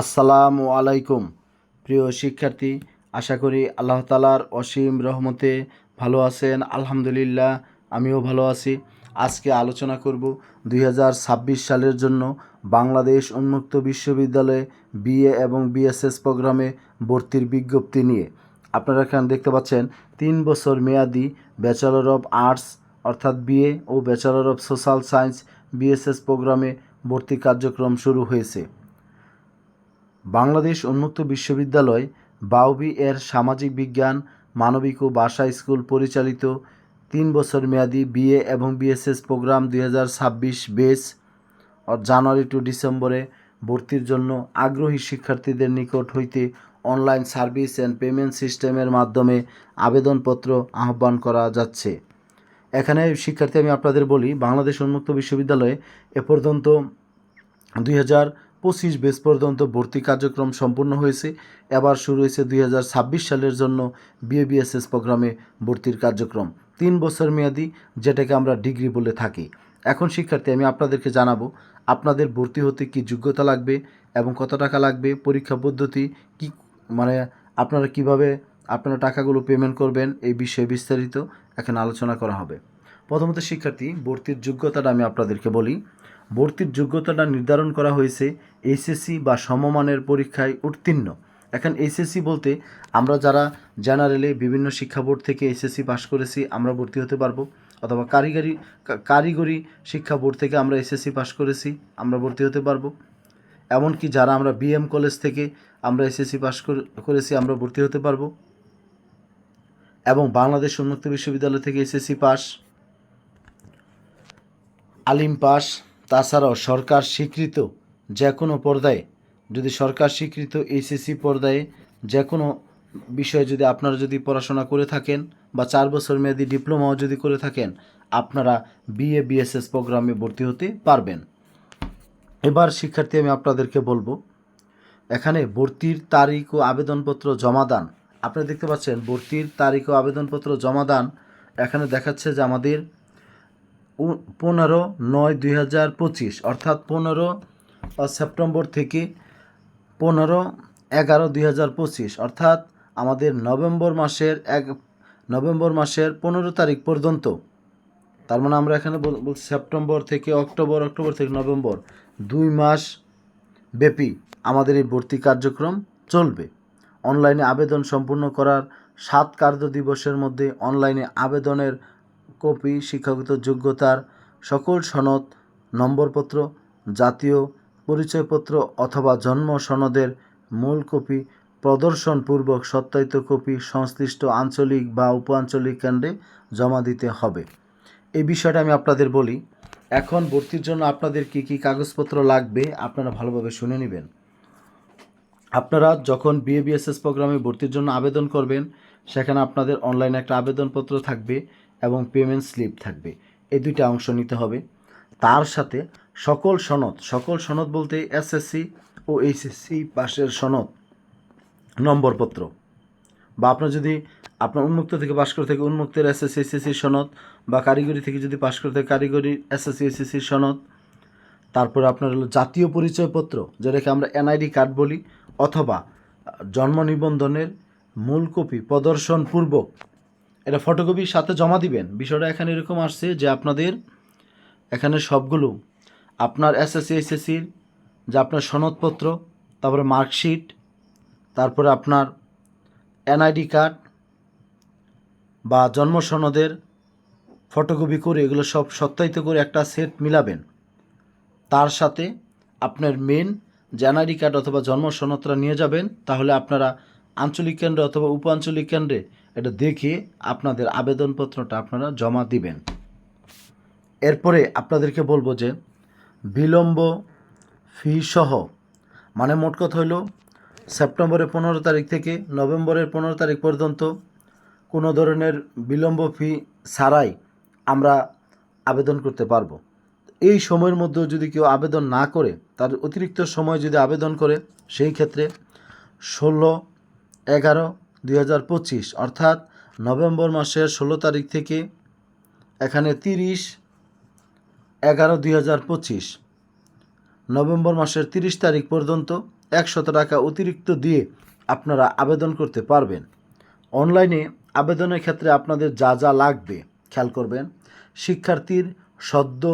আসসালামু আলাইকুম। প্রিয় শিক্ষার্থী, আশা করি আল্লাহ তালার অসীম রহমতে ভালো আছেন। আলহামদুলিল্লাহ, আমিও ভালো আছি। আজকে আলোচনা করব দুই হাজার ছাব্বিশ সালের জন্য বাংলাদেশ উন্মুক্ত বিশ্ববিদ্যালয়ে বিএ এবং বিএসএস প্রোগ্রামে ভর্তির বিজ্ঞপ্তি নিয়ে। আপনারা এখানে দেখতে পাচ্ছেন, তিন বছর মেয়াদি ব্যাচেলর অফ আর্টস, অর্থাৎ BA O bachelor of social science BSS প্রোগ্রামে ভর্তি কার্যক্রম শুরু হয়েছে। বাংলাদেশ উন্মুক্ত বিশ্ববিদ্যালয় বাউবি এর সামাজিক বিজ্ঞান, মানবিক ও ভাষা স্কুল পরিচালিত, তিন বছর মেয়াদি বিএ এবং বিএসএস প্রোগ্রাম দুই হাজার ছাব্বিশ বেস জানুয়ারি টু ডিসেম্বরে ভর্তির জন্য আগ্রহী শিক্ষার্থীদের নিকট হইতে অনলাইন সার্ভিস অ্যান্ড পেমেন্ট সিস্টেমের মাধ্যমে আবেদনপত্র আহ্বান করা যাচ্ছে। এখানে শিক্ষার্থী আমি আপনাদের বলি, বাংলাদেশ উন্মুক্ত বিশ্ববিদ্যালয়ে এ পর্যন্ত দুই হাজার পঁচিশ বেস পর্যন্ত ভর্তি কার্যক্রম সম্পূর্ণ হয়েছে। এবার শুরু হয়েছে দুই হাজার ছাব্বিশ সালের জন্য বিএবিএসএস প্রোগ্রামে ভর্তির কার্যক্রম। তিন বছর মেয়াদি, যেটাকে আমরা ডিগ্রি বলে থাকি। এখন, শিক্ষার্থী, আমি আপনাদেরকে জানাব, আপনাদের ভর্তি হতে কি যোগ্যতা লাগবে এবং কত টাকা লাগবে, পরীক্ষা পদ্ধতি, কি মানে আপনারা কীভাবে আপনারা টাকাগুলো পেমেন্ট করবেন, এই বিষয়ে বিস্তারিত এখানে আলোচনা করা হবে। প্রথমত, শিক্ষার্থী, ভর্তির যোগ্যতাটা আমি আপনাদেরকে বলি। ভর্তির যোগ্যতাটা নির্ধারণ করা হয়েছে এইচএসসি বা সমমানের পরীক্ষায় উত্তীর্ণ। এখন এইচএসসি বলতে আমরা যারা জেনারেলে বিভিন্ন শিক্ষা বোর্ড থেকে এইচএসসি পাশ করেছি, আমরা ভর্তি হতে পারব। অথবা কারিগরি কারিগরি শিক্ষা বোর্ড থেকে আমরা এসএসসি পাশ করেছি, আমরা ভর্তি হতে পারব। এমনকি যারা আমরা বিএম কলেজ থেকে আমরা এসএসসি পাশ করে- করেছি, আমরা ভর্তি হতে পারব। এবং বাংলাদেশ উন্মুক্ত বিশ্ববিদ্যালয় থেকে এসএসসি পাস আলিম পাস তাছাড়াও সরকার স্বীকৃত যে কোনো পর্যায়ে যদি সরকার স্বীকৃত এইচএসসি পর্যায়ে যে কোনো বিষয়ে যদি আপনারা যদি পড়াশোনা করে থাকেন বা চার বছর মেয়াদি ডিপ্লোমাও যদি করে থাকেন, আপনারা বিএ বিএসএস প্রোগ্রামে ভর্তি হতে পারবেন। এবার শিক্ষার্থী আমি আপনাদেরকে বলব, এখানে ভর্তির তারিখ ও আবেদনপত্র জমা দান। আপনারা দেখতে পাচ্ছেন, ভর্তির তারিখ ও আবেদনপত্র জমা দান এখানে দেখাচ্ছে যে আমাদের পনেরো নয় দুই অর্থাৎ পনেরো সেপ্টেম্বর থেকে পনেরো এগারো দুই অর্থাৎ আমাদের নভেম্বর মাসের এক, নভেম্বর মাসের পনেরো তারিখ পর্যন্ত। তার মানে আমরা এখানে সেপ্টেম্বর থেকে অক্টোবর অক্টোবর থেকে নভেম্বর, দুই মাস ব্যাপী আমাদের এই ভর্তি কার্যক্রম চলবে। অনলাইনে আবেদন সম্পূর্ণ করার সাত কার্য দিবসের মধ্যে অনলাইনে আবেদনের কপি, শিক্ষাগত যোগ্যতার সকল সনদ, নম্বরপত্র, জাতীয় পরিচয়পত্র অথবা জন্ম সনদের মূল কপি, প্রদর্শনপূর্বক সত্যায়িত কপি, সংশ্লিষ্ট আঞ্চলিক বা উপ আঞ্চলিক কেন্দ্রে জমা দিতে হবে। এই বিষয়টা আমি আপনাদের বলি। এখন ভর্তির জন্য আপনাদের কি কি কাগজপত্র লাগবে আপনারা ভালোভাবে শুনে নেবেন। আপনারা যখন বিএবিএসএস প্রোগ্রামে ভর্তির জন্য আবেদন করবেন, সেখানে আপনাদের অনলাইনে একটা আবেদনপত্র থাকবে এবং পেমেন্ট স্লিপ থাকবে। এই দুইটা অংশ নিতে হবে। তার সাথে সকল সনদ সকল সনদ বলতে এসএসসি ও এইচএসসি পাশের সনদ, নম্বরপত্র। বা আপনার যদি আপনার উন্মুক্ত থেকে পাশ করে থেকে উন্মুক্তের এসএসসি এসএসসি সনদ, বা কারিগরি থেকে যদি পাশ করে থাকে কারিগরি এসএসসি এসএসসি সনদ, তারপরে আপনার হলো জাতীয় পরিচয়পত্র, যেটাকে আমরা এনআইডি কার্ড বলি, অথবা জন্ম নিবন্ধনের মূল কপি প্রদর্শনপূর্বক। এটা ফটোকপির সাথে জমা দিবেন। বিষয়টা এখানে এরকম আসছে যে আপনাদের এখানে সবগুলো আপনার এসএসসি এসএসসির যে আপনার সনদপত্র, তারপরে মার্কশিট, তারপরে আপনার এনআইডি কার্ড বা জন্ম সনদের ফটোকপি করে এগুলো সব সত্যায়িত করে একটা সেট মিলাবেন। তার সাথে আপনার মেন জেনারি কার্ড অথবা জন্ম সনদটা নিয়ে যাবেন, তাহলে আপনারা আঞ্চলিক কেন্দ্রে অথবা উপ আঞ্চলিক কেন্দ্রে এটা দেখে আপনাদের আবেদনপত্রটা আপনারা জমা দিবেন। এরপরে আপনাদেরকে বলব যে বিলম্ব ফি সহ মানে মোট কথা হলো, সেপ্টেম্বরের পনেরো তারিখ থেকে নভেম্বরের পনেরো তারিখ পর্যন্ত কোনো ধরনের বিলম্ব ফি ছাড়াই আমরা আবেদন করতে পারব। এই সময়ের মধ্যেও যদি কেউ আবেদন না করে, তার অতিরিক্ত সময় যদি আবেদন করে, সেই ক্ষেত্রে ষোলো এগারো দুই অর্থাৎ নভেম্বর মাসের ষোলো তারিখ থেকে এখানে তিরিশ এগারো দুই হাজার পঁচিশ। নভেম্বর মাসের তিরিশ তারিখ পর্যন্ত একশত টাকা অতিরিক্ত দিয়ে আপনারা আবেদন করতে পারবেন। অনলাইনে আবেদনের ক্ষেত্রে আপনাদের যা যা লাগবে, খেয়াল করবেন। শিক্ষার্থীর সদ্য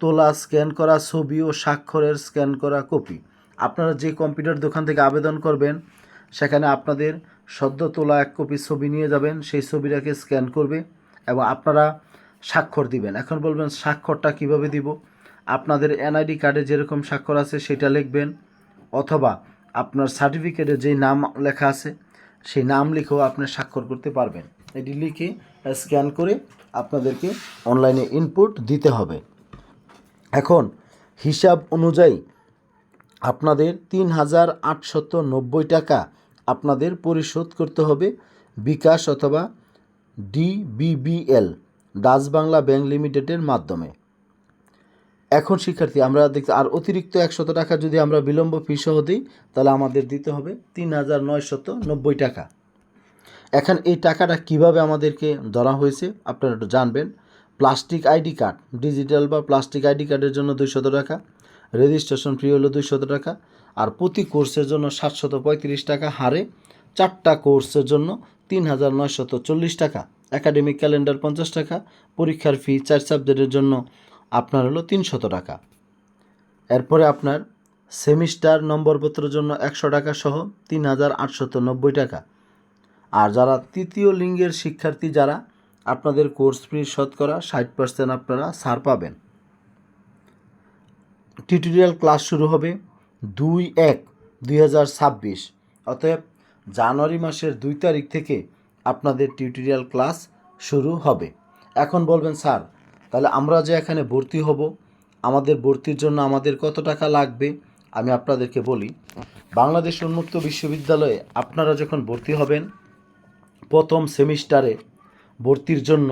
তোলা, স্ক্যান করা ছবি ও স্বাক্ষরের স্ক্যান করা কপি। আপনারা যে কম্পিউটার দোকান থেকে আবেদন করবেন, সেখানে আপনাদের সদ্য তোলা এক কপি ছবি নিয়ে যাবেন। সেই ছবিটাকে স্ক্যান করবে এবং আপনারা স্বাক্ষর দিবেন। এখন বলবেন, স্বাক্ষরটা কীভাবে দিব? আপনাদের এনআইডি কার্ডে যেরকম স্বাক্ষর আছে, সেটা লিখবেন। অথবা আপনার সার্টিফিকেটে যেই নাম লেখা আছে, সেই নাম লিখেও আপনি স্বাক্ষর করতে পারবেন। এটি লিখে স্ক্যান করে আপনাদেরকে অনলাইনে ইনপুট দিতে হবে। এখন হিসাব অনুযায়ী আপনাদের তিন হাজার আটশত নব্বই টাকা আপনাদের পরিশোধ করতে হবে বিকাশ অথবা ডিবিবিএল। ডাচ বাংলা ব্যাংক লিমিটেডের মাধ্যমে। এখন শিক্ষার্থী, আমরা দেখতে আর অতিরিক্ত একশত টাকা যদি আমরা বিলম্ব ফি দিই, তাহলে আমাদের দিতে হবে তিন হাজার নয়শত নব্বই টাকা। এখন এই টাকাটা কীভাবে আমাদেরকে ধরা হয়েছে, আপনারা একটু জানবেন। প্লাস্টিক আইডি কার্ড, ডিজিটাল বা প্লাস্টিক আইডি কার্ডের জন্য দুইশত টাকা, রেজিস্ট্রেশন ফি হলো দুইশত টাকা, আর প্রতি কোর্সের জন্য সাতশত পঁয়ত্রিশ টাকা হারে। চারটা কোর্সের জন্য তিন হাজার নয়শত চল্লিশ টাকা একাডেমিক ক্যালেন্ডার পঞ্চাশ টাকা, পরীক্ষার ফি চার সাবজেক্টের জন্য আপনার হলো তিনশত টাকা। এরপরে আপনার সেমিস্টার নম্বরপত্রের জন্য একশো টাকা সহ তিন হাজার আটশত নব্বই টাকা। আর যারা তৃতীয় লিঙ্গের শিক্ষার্থী যারা, আপনাদের কোর্স ফি শতকরা ষাট পার্সেন্ট আপনারা ছাড় পাবেন। টিউটোরিয়াল ক্লাস শুরু হবে দুই এক দুই হাজার ছাব্বিশ, অতএব জানুয়ারি মাসের দুই তারিখ থেকে আপনাদের টিউটোরিয়াল ক্লাস শুরু হবে। এখন বলবেন, স্যার, তাহলে আমরা যে এখানে ভর্তি হব, আমাদের ভর্তির জন্য আমাদের কত টাকা লাগবে? আমি আপনাদেরকে বলি, বাংলাদেশ উন্মুক্ত বিশ্ববিদ্যালয়ে আপনারা যখন ভর্তি হবেন, প্রথম সেমিস্টারে ভর্তির জন্য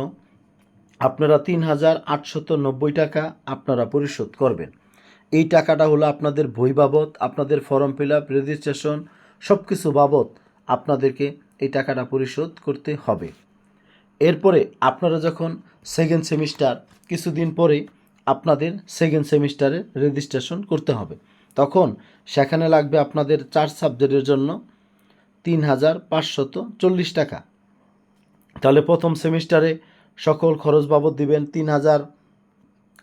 আপনারা তিন হাজার আটশত নব্বই টাকা আপনারা পরিশোধ করবেন। এই টাকাটা হলো আপনাদের বই বাবদ, আপনাদের ফর্ম ফিল আপ রেজিস্ট্রেশন সব কিছু বাবদ আপনাদেরকে এই টাকাটা পরিশোধ করতে হবে। এরপরে আপনারা যখন সেকেন্ড সেমিস্টার কিছুদিন পরে আপনাদের সেকেন্ড সেমিস্টারে রেজিস্ট্রেশন করতে হবে, তখন সেখানে লাগবে আপনাদের চার সাবজেক্টের জন্য তিন হাজার পাঁচশত চল্লিশ টাকা। তাহলে প্রথম সেমিস্টারে সকল খরচ বাবদ দিবেন তিন হাজার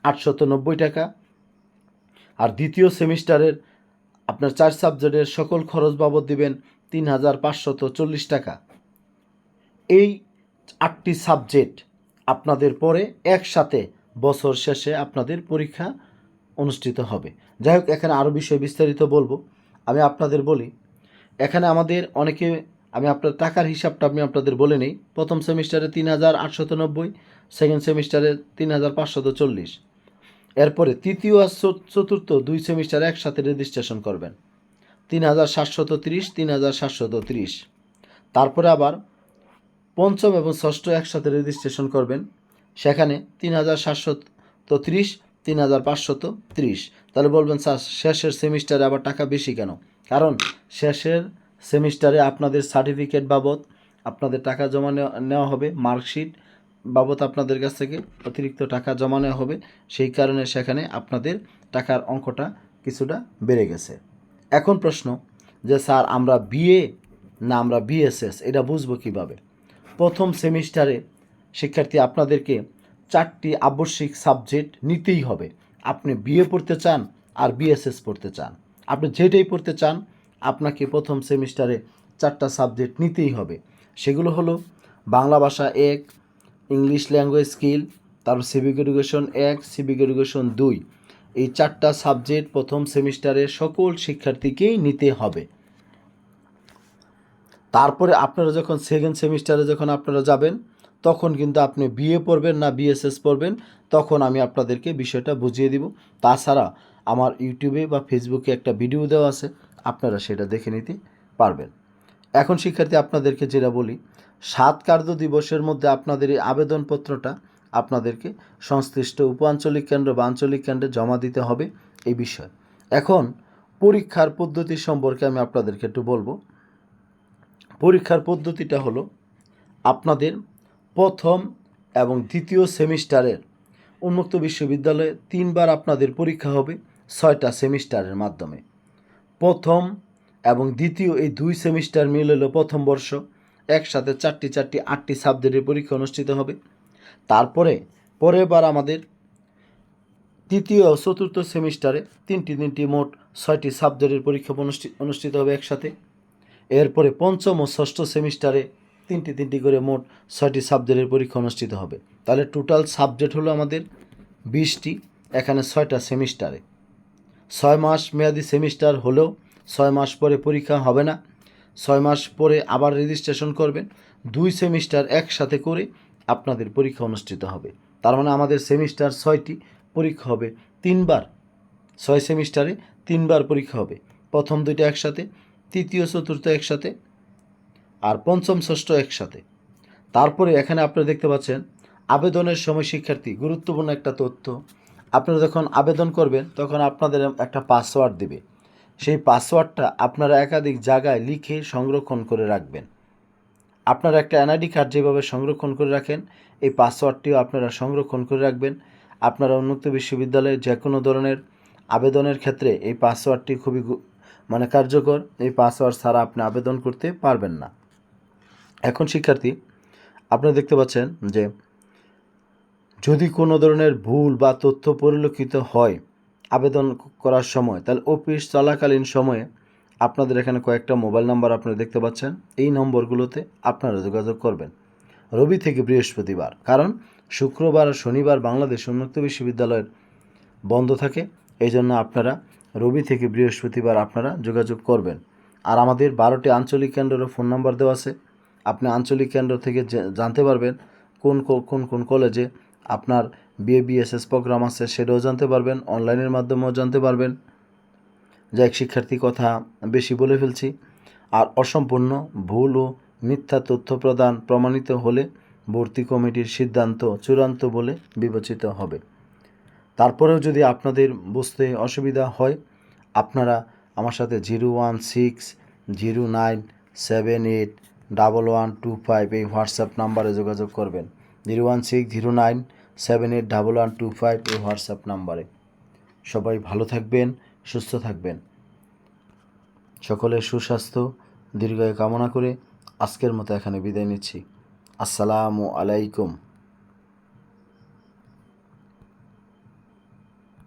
আটশত নব্বই টাকা। আর দ্বিতীয় সেমিস্টারের আপনার চার সাবজেক্টের সকল খরচ বাবদ দিবেন তিন হাজার পাঁচশত চল্লিশ টাকা। এই আটটি সাবজেক্ট আপনাদের পরে একসাথে বছর শেষে আপনাদের পরীক্ষা অনুষ্ঠিত হবে। যাই হোক, এখানে আরও বিষয় বিস্তারিত বলব। আমি আপনাদের বলি, এখানে আমাদের অনেকে, আমি আপনার টাকার হিসাবটা আমি আপনাদের বলে নিই। প্রথম সেমিস্টারে তিন হাজার আটশত নব্বই, সেকেন্ড সেমিস্টারে তিন হাজার পাঁচশত চল্লিশ। এরপরে তৃতীয় আর চতুর্থ দুই সেমিস্টার একসাথে রেজিস্ট্রেশন করবেন। তিন হাজার সাতশত তিরিশ, তিন হাজার সাতশত তিরিশ। তারপরে আবার পঞ্চম এবং ষষ্ঠ একসাথে রেজিস্ট্রেশন করবেন। সেখানে তিন হাজার সাতশত ত্রিশ, তিন হাজার পাঁচশত ত্রিশ। তাহলে বলবেন, স্যার, শেষের সেমিস্টারে আবার টাকা বেশি কেন? কারণ শেষের সেমিস্টারে আপনাদের সার্টিফিকেট বাবদ আপনাদের টাকা জমা নেওয়া- নেওয়া হবে, মার্কশিট বাবদ আপনাদের কাছ থেকে অতিরিক্ত টাকা জমা নেওয়া হবে। সেই কারণে সেখানে আপনাদের টাকার অঙ্কটা কিছুটা বেড়ে গেছে। এখন প্রশ্ন যে, স্যার, আমরা বিএ না আমরা বিএসএস? এটা বুঝব কীভাবে? প্রথম সেমিস্টারে শিক্ষার্থী আপনাদেরকে চারটি আবশ্যিক সাবজেক্ট নিতেই হবে। আপনি বিএ পড়তে চান আর বিএসএস পড়তে চান। আপনি যেটাই পড়তে চান, আপনাকে প্রথম সেমিস্টারে চারটা সাবজেক্ট নিতেই হবে। সেগুলো হলো বাংলা ভাষা এক, ইংলিশ ল্যাঙ্গুয়েজ স্কিল, তারপর সিভিক এডুকেশন এক, সিভিক এডুকেশন দুই। এই চারটা সাবজেক্ট প্রথম সেমিস্টারে সকল শিক্ষার্থীকেই নিতে হবে। তারপরে আপনারা যখন সেকেন্ড সেমিস্টারে যখন আপনারা যাবেন, তখন কিন্তু আপনি বিএ পড়বেন না বিএসএস পড়বেন, তখন আমি আপনাদেরকে বিষয়টা বুঝিয়ে দিব। তাছাড়া আমার ইউটিউবে বা ফেসবুকে একটা ভিডিও দেওয়া আছে, আপনারা সেটা দেখে নিতে পারবেন। এখন শিক্ষার্থী, আপনাদেরকে যেটা বলি, সাত কার্য দিবসের মধ্যে আপনাদের এই আবেদনপত্রটা আপনাদেরকে সংশ্লিষ্ট উপ আঞ্চলিক কেন্দ্র বা আঞ্চলিক কেন্দ্রে জমা দিতে হবে এই বিষয়। এখন পরীক্ষার পদ্ধতি সম্পর্কে আমি আপনাদেরকে একটু বলব। পরীক্ষার পদ্ধতিটা হলো আপনাদের প্রথম এবং দ্বিতীয় সেমিস্টারের উন্মুক্ত বিশ্ববিদ্যালয়ে তিনবার আপনাদের পরীক্ষা হবে ছয়টা সেমিস্টারের মাধ্যমে। প্রথম এবং দ্বিতীয় এই দুই সেমিস্টার মিল হলো প্রথম বর্ষ, একসাথে চারটি চারটি আটটি সাবজেক্টের পরীক্ষা অনুষ্ঠিত হবে। তারপরে, পরের বার আমাদের তৃতীয় ও চতুর্থ সেমিস্টারে তিনটি তিনটি মোট ছয়টি সাবজেক্টের পরীক্ষা অনুষ্ঠি- অনুষ্ঠিত হবে একসাথে। এরপরে পঞ্চম ও ষষ্ঠ সেমিস্টারে তিনটি তিনটি করে মোট ছয়টি সাবজেক্টের পরীক্ষা অনুষ্ঠিত হবে। তাহলে টোটাল সাবজেক্ট হলো আমাদের বিশটি, এখানে ছয়টা সেমিস্টারে। ছয় মাস মেয়াদি সেমিস্টার হলেও ছয় মাস পরে পরীক্ষা হবে না। ছয় মাস পরে আবার রেজিস্ট্রেশন করবেন। দুই সেমিস্টার একসাথে করে আপনাদের পরীক্ষা অনুষ্ঠিত হবে। তার মানে আমাদের সেমিস্টার ছয়টি পরীক্ষা হবে। তিনবার, ছয় সেমিস্টারে তিনবার পরীক্ষা হবে। প্রথম দুইটা একসাথে, তৃতীয়, চতুর্থ একসাথে আর পঞ্চম, ষষ্ঠ একসাথে। তারপরে এখানে আপনারা দেখতে পাচ্ছেন, আবেদনের সময় শিক্ষার্থী, গুরুত্বপূর্ণ একটা তথ্য। আপনারা যখন আবেদন করবেন, তখন আপনাদের একটা পাসওয়ার্ড দেবে। সেই পাসওয়ার্ডটা আপনারা একাধিক জায়গায় লিখে সংরক্ষণ করে রাখবেন। আপনারা একটা এনআইডি কার্ড যেভাবে সংরক্ষণ করে রাখেন, এই পাসওয়ার্ডটিও আপনারা সংরক্ষণ করে রাখবেন। আপনারা উন্মুক্ত বিশ্ববিদ্যালয়ে যে কোনো ধরনের আবেদনের ক্ষেত্রে এই পাসওয়ার্ডটি খুবই মানে কার্যকর। এই পাসওয়ার্ড ছাড়া আপনি আবেদন করতে পারবেন না। এখন শিক্ষার্থী আপনারা দেখতে পাচ্ছেন যে যদি কোনো ধরনের ভুল বা তথ্য পরিলক্ষিত হয় আবেদন করার সময়, তাহলে অফিস চলাকালীন সময়ে আপনাদের এখানে কয়েকটা মোবাইল নাম্বার আপনারা দেখতে পাচ্ছেন। এই নম্বরগুলোতে আপনারা যোগাযোগ করবেন। রবি থেকে বৃহস্পতিবার, কারণ শুক্রবার আর শনিবার বাংলাদেশ উন্মুক্ত বিশ্ববিদ্যালয়ের বন্ধ থাকে এই জন্য আপনারা রবি থেকে বৃহস্পতিবার আপনারা যোগাযোগ করবেন। আর আমাদের বারোটি আঞ্চলিক কেন্দ্রেরও ফোন নাম্বার দেওয়া আছে। আপনি আঞ্চলিক কেন্দ্র থেকে জানতে পারবেন কোন কোন কোন কলেজে আপনার বিএ, বিএসএস প্রোগ্রাম আছে, সেটাও জানতে পারবেন, অনলাইনের মাধ্যমেও জানতে পারবেন। যাই শিক্ষার্থী কথা বেশি বলে ফেলছি। আর অসম্পূর্ণ ভুল ও মিথ্যা তথ্য প্রদান প্রমাণিত হলে ভর্তি কমিটির সিদ্ধান্ত চূড়ান্ত বলে বিবেচিত হবে। তারপরেও যদি আপনাদের বুঝতে অসুবিধা হয়, আপনারা আমার সাথে zero one six, zero nine, seven eight, double one two five এই হোয়াটসঅ্যাপ নাম্বারে যোগাযোগ করবেন। Zero one six, zero nine, seven eight, double one two five এই হোয়াটসঅ্যাপ নাম্বারে। সবাই ভালো থাকবেন। সুস্থ থাকবেন। সকলের সুস্বাস্থ্য দীর্ঘায় কামনা করে আজকের মতো এখানে বিদায় নিচ্ছি। আসসালামু আলাইকুম।